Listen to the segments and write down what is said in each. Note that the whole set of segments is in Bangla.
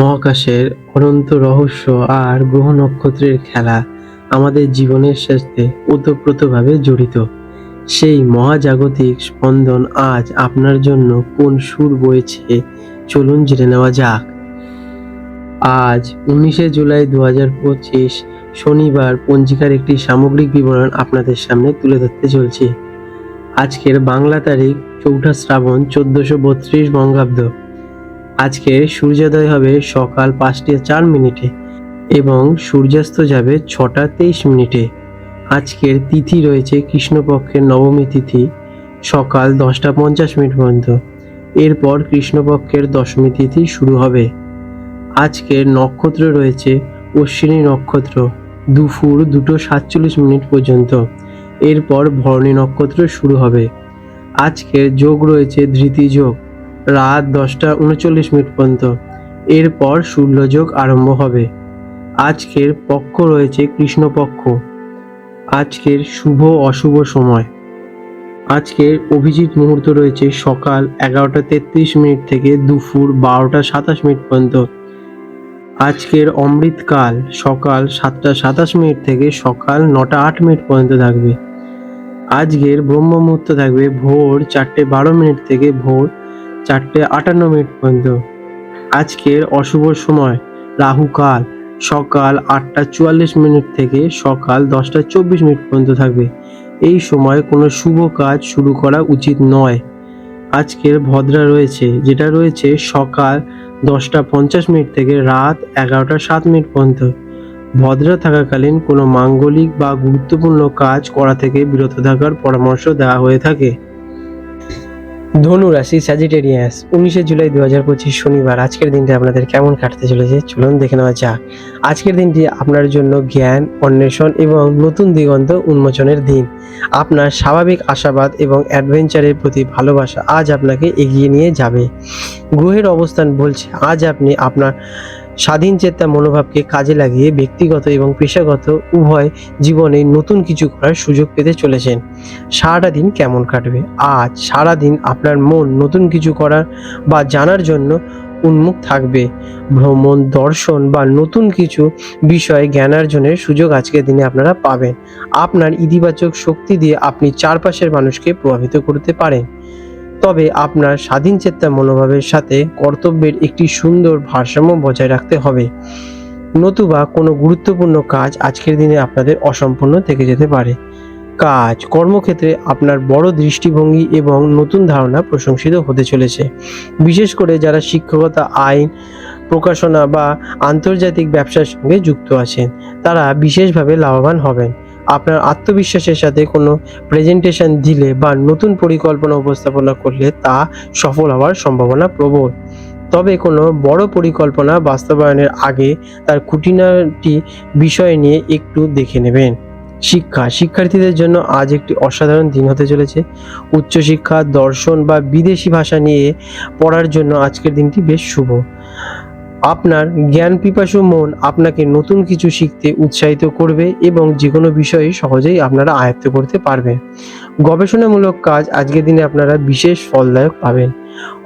মহাকাশের অনন্ত রহস্য আর গ্রহ নক্ষত্রের খেলা আমাদের জীবনের সাথে ওতপ্রোতভাবে জড়িত। সেই মহাজাগতিক স্পন্দন আজ আপনার জন্য কোন সুর বইছে চলুন জেনে নেওয়া যাক। আজ উনিশে জুলাই দু হাজার পঁচিশ শনিবার পঞ্জিকার একটি সামগ্রিক বিবরণ আপনাদের সামনে তুলে ধরতে চলছি। আজকের বাংলা তারিখ চৌঠা শ্রাবণ চোদ্দশো বত্রিশ বঙ্গাব্দ। আজকে সূর্যোদয় হবে সকাল পাঁচটা চার মিনিটে এবং সূর্যাস্ত যাবে ছটা তেইশ মিনিটে। আজকের তিথি রয়েছে কৃষ্ণপক্ষের নবমী তিথি, সকাল দশটা পঞ্চাশ মিনিট পর্যন্ত। এরপর কৃষ্ণপক্ষের দশমী তিথি শুরু হবে। আজকের নক্ষত্র রয়েছে অশ্বিনী নক্ষত্র, দুপুর দুটো সাতচল্লিশ মিনিট পর্যন্ত। এরপর ভরণী নক্ষত্র শুরু হবে। আজকের যোগ রয়েছে ধৃতি যোগ রাত দশটা উনচল্লিশ মিনিট পর্যন্ত। এরপর সূর্যযোগ আরম্ভ হবে। আজকের পক্ষ রয়েছে কৃষ্ণপক্ষ। আজকের শুভ অশুভ সময়। আজকের অভিজিৎ মুহূর্ত রয়েছে সকাল এগারোটা তেত্রিশ মিনিট থেকে দুপুর বারোটা সাতাশ মিনিট পর্যন্ত। আজকের অমৃতকাল সকাল সাতটা সাতাশ মিনিট থেকে সকাল নটা আট মিনিট পর্যন্ত থাকবে। আজকের ব্রহ্ম মুহূর্ত থাকবে ভোর চারটে বারো মিনিট থেকে ভোর চারটে আটান্ন মিনিট পর্যন্ত। আজকের অশুভ সময় রাহুকাল সকাল আটটা চুয়াল্লিশ মিনিট থেকে সকাল দশটা চব্বিশ মিনিট পর্যন্ত থাকবে। এই সময় কোনো শুভ কাজ শুরু করা উচিত নয়। আজকের ভদ্রা রয়েছে, যেটা রয়েছে সকাল দশটা পঞ্চাশ মিনিট থেকে রাত এগারোটা সাত মিনিট পর্যন্ত। ভদ্রা থাকাকালীন কোনো মাঙ্গলিক বা গুরুত্বপূর্ণ কাজ করা থেকে বিরত থাকার পরামর্শ দেওয়া হয়ে থাকে। ধনু রাশি স্যাজিটেরিয়াস উনিশে জুলাই দু হাজার পঁচিশ শনিবার। আজকের দিনটি আপনাদের কেমন কাটতে চলেছে? চলুন দেখে নেওয়া যাক। আজকের দিনটি আপনার জন্য জ্ঞান, অন্বেষণ এবং নতুন দিগন্ত উন্মোচনের দিন। আপনার স্বাভাবিক আশাবাদ এবং অ্যাডভেঞ্চারের প্রতি ভালোবাসা আজ আপনাকে এগিয়ে নিয়ে যাবে। গ্রহের অবস্থান বলছে, আজ আপনি আপনার স্বাধীন চেতা মনোভাবকে কাজে লাগিয়ে ব্যক্তিগত এবং পেশাগত উভয় জীবনে নতুন কিছু করার সুযোগ পেতে চলেছেন। সারাটা দিন কেমন কাটবে? আজ সারা দিন আপনার মন নতুন কিছু করার বা জানার জন্য উন্মুখ থাকবে। ভ্রমণ, দর্শন বা নতুন কিছু বিষয়ে জ্ঞানার্জনের সুযোগ আজকের দিনে আপনারা পাবেন। আপনার ইতিবাচক শক্তি দিয়ে আপনি চারপাশের মানুষকে প্রভাবিত করতে পারেন। তবে আপনার স্বাধীন চেতা মনোভাবের সাথে কর্তব্যের একটি সুন্দর ভারসাম্য বজায় রাখতে হবে। নতুবা কোনো গুরুত্বপূর্ণ কাজ আজকের দিনে আপনাদের অসম্পূর্ণ থেকে যেতে পারে। কাজ, কর্মক্ষেত্রে আপনার বড় দৃষ্টিভঙ্গি এবং নতুন ধারণা প্রশংসিত হতে চলেছে। বিশেষ করে যারা শিক্ষকতা, আইন, প্রকাশনা বা আন্তর্জাতিক ব্যবসার সঙ্গে যুক্ত আছেন, তারা বিশেষভাবে লাভবান হবেন। আপনার আত্মবিশ্বাসের সাথে কোনো প্রেজেন্টেশন দিলে বা নতুন পরিকল্পনা উপস্থাপনা করলে তা সফল হওয়ার সম্ভাবনা প্রবল। তবে কোনো বড় পরিকল্পনা বাস্তবায়নের আগে তার খুঁটিনাটি বিষয় নিয়ে একটু দেখে নেবেন। শিক্ষা, শিক্ষার্থীদের জন্য আজ একটি অসাধারণ দিন হতে চলেছে। উচ্চশিক্ষা, দর্শন বা বিদেশি ভাষা নিয়ে পড়ার জন্য আজকের দিনটি বেশ শুভ। আপনার জ্ঞান পিপাসু মন আপনাকে নতুন কিছু শিখতে উৎসাহিত করবে এবং যে কোনো বিষয়ে সহজেই আপনারা আয়ত্ত করতে পারবেন। গবেষণামূলক কাজ আজকের দিনে আপনারা বিশেষ ফলদায়ক পাবেন।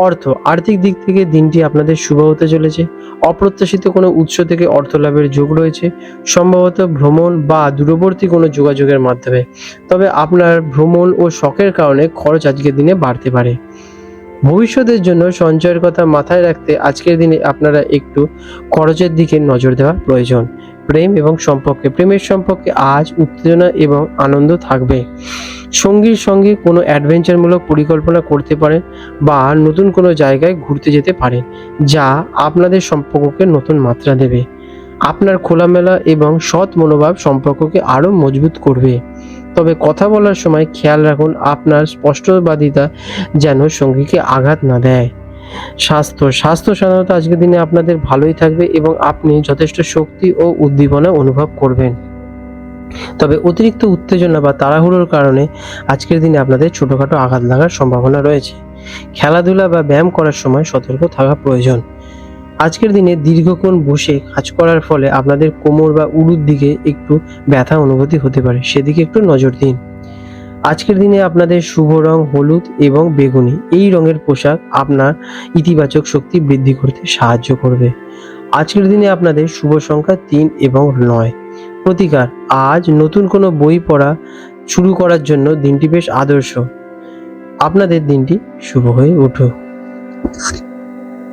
অর্থ, আর্থিক দিক থেকে দিনটি আপনাদের শুভ হতে চলেছে। অপ্রত্যাশিত কোনো উৎস থেকে অর্থ লাভের যোগ রয়েছে। সম্ভবত ভ্রমণ বা দূরবর্তী কোনো যোগাযোগের মাধ্যমে। তবে আপনার ভ্রমণ ও শখের কারণে খরচ আজকের দিনে বাড়তে পারে। ভবিষ্যতের জন্য সঞ্চয়ের কথা মাথায় রাখতে আজকের দিনে আপনারা একটু খরচের দিকে নজর দেওয়া প্রয়োজন। প্রেম এবং সম্পর্কে, প্রেমের সম্পর্কে আজ উত্তেজনা এবং আনন্দ থাকবে। সঙ্গীর সঙ্গে কোনো অ্যাডভেঞ্চারমূলক পরিকল্পনা করতে পারেন বা নতুন কোনো জায়গায় ঘুরতে যেতে পারেন, যা আপনাদের সম্পর্ককে নতুন মাত্রা দেবে। আপনার খোলামেলা এবং সৎ মনোভাব সম্পর্ককে আরও মজবুত করবে। তবে কথা বলার সময় খেয়াল রাখুন, আপনার স্পষ্টবাদিতা যেন সঙ্গীকে আঘাত না দেয়। স্বাস্থ্য স্বাস্থ্য সাধারণত আজকের দিনে আপনাদের ভালোই থাকবে এবং আপনি যথেষ্ট শক্তি ও উদ্দীপনা অনুভব করবেন। তবে অতিরিক্ত উত্তেজনা বা তাড়াহুড়োর কারণে আজকের দিনে আপনাদের ছোটোখাটো আঘাত লাগার সম্ভাবনা রয়েছে। খেলাধুলা বা ব্যায়াম করার সময় সতর্ক থাকা প্রয়োজন। আজকের দিনে দীর্ঘক্ষণ বসে কাজ করার ফলে আপনাদের কোমর বা উড়ুর দিকে একটু ব্যথা অনুভূতি হতে পারে। সেদিকে একটু নজর দিন। আজকের দিনে আপনাদের শুভ রং হলুদ এবং বেগুনি, এই রঙের পোশাক আপনার ইতিবাচক শক্তি বৃদ্ধি করতে সাহায্য করবে। আজকের দিনে আপনাদের শুভ সংখ্যা তিন এবং নয়। প্রতিকার, আজ নতুন কোনো বই পড়া শুরু করার জন্য দিনটি বেশ আদর্শ। আপনাদের দিনটি শুভ হয়ে উঠুক।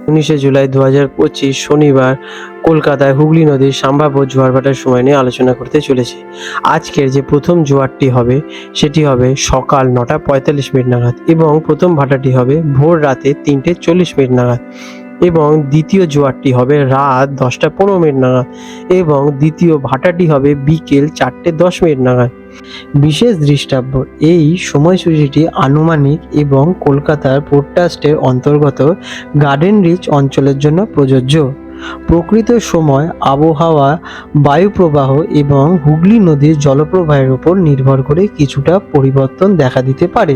উনিশে জুলাই দু হাজার পঁচিশ শনিবার কলকাতায় হুগলি নদীর সম্ভাব্য জোয়ার ভাটার সময় নিয়ে আলোচনা করতে চলেছি। আজকের যে প্রথম জোয়ারটি হবে, সেটি হবে সকাল নটা পঁয়তাল্লিশ মিনিট নাগাদ এবং প্রথম ভাটাটি হবে ভোর রাতে তিনটে চল্লিশ মিনিট নাগাদ এবং দ্বিতীয় জোয়ারটি হবে রাত দশটা পনেরো মিনিট নাগাদ এবং দ্বিতীয় ভাটাটি হবে বিকেল চারটে দশ মিনিট নাগাদ। বিশেষ দৃষ্টাব্য, এই সময়সূচিটি আনুমানিক এবং কলকাতার পোডকাস্টের অন্তর্গত গার্ডেন রিচ অঞ্চলের জন্য প্রযোজ্য। প্রকৃত সময়, আবহাওয়া, বায়ুপ্রবাহ এবং হুগলি নদীর জলপ্রবাহের উপর নির্ভর করে কিছুটা পরিবর্তন দেখা দিতে পারে।